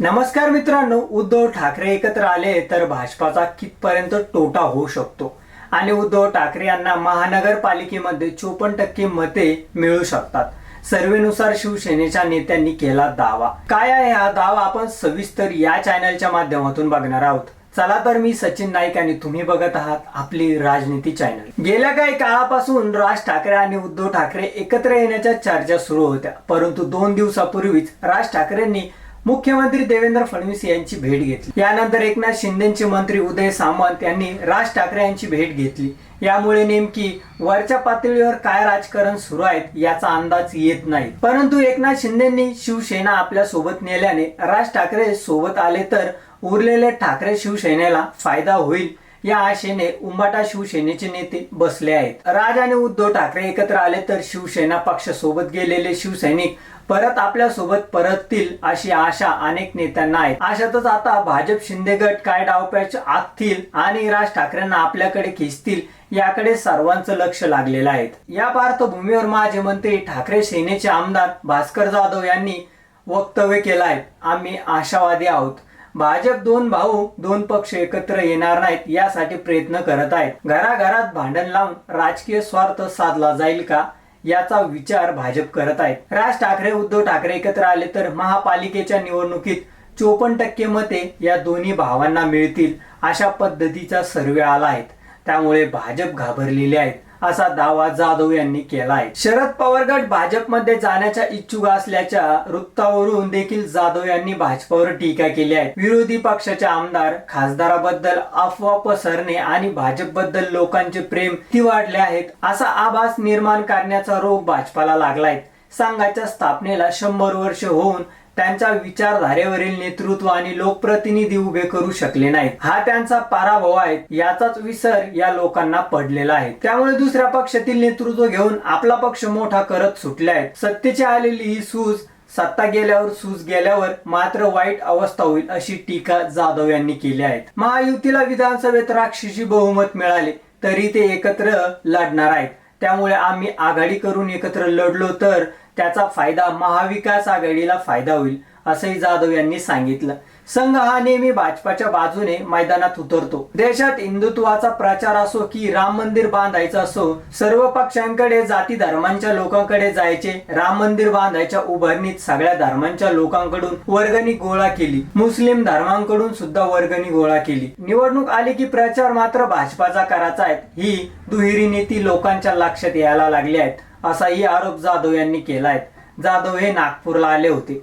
नमस्कार मित्रांनो उद्धव ठाकरे एकत्र आले तर भाजपाचा कितपर्यंत तोटा होऊ शकतो? आणि उद्धव ठाकरे यांना महानगरपालिकेमध्ये चोपन्न टक्के मते मिळू शकतात. सर्वेनुसार शिवसेनेच्या नेत्यांनी केला दावा. काय आहे हा दावा? आपण सविस्तर या चॅनलच्या माध्यमातून बघणार आहोत. चला तर मी सचिन नाईक आणि तुम्ही बघत आहात आपली राजनीती चॅनल. गेल्या काही काळापासून राज ठाकरे आणि उद्धव ठाकरे एकत्र येण्याच्या चर्चा सुरू होत्या. परंतु दोन दिवसापूर्वीच राज ठाकरेंनी मुख्यमंत्री देवेंद्र फडणवीस यांची भेट घेतली. यानंतर एकनाथ शिंदेचे मंत्री उदय सामंत यांनी राज ठाकरे यांची भेट घेतली. यामुळे नेमकी वरच्या पातळीवर काय राजकारण सुरू आहेत याचा अंदाज येत नाही. परंतु एकनाथ शिंदेनी शिवसेना आपल्यासोबत नेल्याने राज ठाकरे सोबत आले तर उरलेले ठाकरे शिवसेनेला फायदा होईल या आशेने उंबाटा शिवसेनेचे नेते बसले आहेत. राज आणि उद्धव ठाकरे एकत्र आले तर शिवसेना पक्षासोबत गेलेले शिवसैनिक परत आपल्यासोबत परततील अशी आशा अनेक नेत्यांना आहे. अशातच आता भाजप शिंदे गट काय डावप्याच आखतील आणि राज ठाकरेंना आपल्याकडे खेचतील याकडे सर्वांचं लक्ष लागलेलं आहे. या पार्श्वभूमीवर माझे मंत्री ठाकरे सेनेचे आमदार भास्कर जाधव यांनी वक्तव्य केलं आहे आम्ही आशावादी आहोत. भाजप दोन भाऊ दोन पक्ष एकत्र येणार नाहीत यासाठी प्रयत्न करत आहेत. घराघरात भांडण लावून राजकीय स्वार्थ साधला जाईल का? याचा विचार भाजप करत आहेत. राज ठाकरे उद्धव ठाकरे एकत्र आले तर महापालिकेच्या निवडणुकीत चोपन्न टक्के मते या दोन्ही भावांना मिळतील अशा पद्धतीचा सर्वे आला आहे. त्यामुळे भाजप घाबरलेले आहेत. असा दावा जाधव यांनी केला आहे शरद पवार गट भाजपमध्ये जाण्याच्या इच्छुक असल्याच्या वृत्तावरून देखील जाधव यांनी भाजपावर टीका केली आहे. विरोधी पक्षाचे आमदार खासदाराबद्दल अफवा पसरणे आणि भाजपबद्दल लोकांचे प्रेम ती वाढले आहेत असा आभास निर्माण करण्याचा रोग भाजपाला लागलाय. संघाच्या स्थापनेला शंभर वर्ष होऊन त्यांच्या विचारधारेवरील नेतृत्व आणि लोकप्रतिनिधी उभे करू शकले नाहीत. हा त्यांचा पराभव आहे याचाच विसर या लोकांना पडलेला आहे. त्यामुळे दुसऱ्या पक्षातील नेतृत्व घेऊन आपला पक्ष मोठा करत सुटले आहेत. सत्तेची आलेली ही सूज सत्ता गेल्यावर सूज गेल्यावर मात्र वाईट अवस्था होईल अशी टीका जाधव यांनी केली आहे. महायुतीला विधानसभेत राक्षसी बहुमत मिळाले तरी ते एकत्र लढणार आहेत. त्यामुळे आम्ही आघाडी करून एकत्र लढलो तर त्याचा फायदा महाविकास आघाडीला फायदा होईल असंही जाधव यांनी सांगितलं. संघ हा नेहमी भाजपाच्या बाजूने मैदानात उतरतो. देशात हिंदुत्वाचा प्रचार असो की राम मंदिर बांधायचं असो सर्व पक्षांकडे जाती धर्मांच्या लोकांकडे जायचे. राम मंदिर बांधायच्या उभारणीत सगळ्या धर्मांच्या लोकांकडून वर्गणी गोळा केली. मुस्लिम धर्मांकडून सुद्धा वर्गणी गोळा केली. निवडणूक आली की प्रचार मात्र भाजपाचा करायचा आहे. ही दुहेरी नीती लोकांच्या लक्षात यायला लागली आहेत असाही आरोप जाधव यांनी केला आहे जाधव हे नागपूरला आले होते.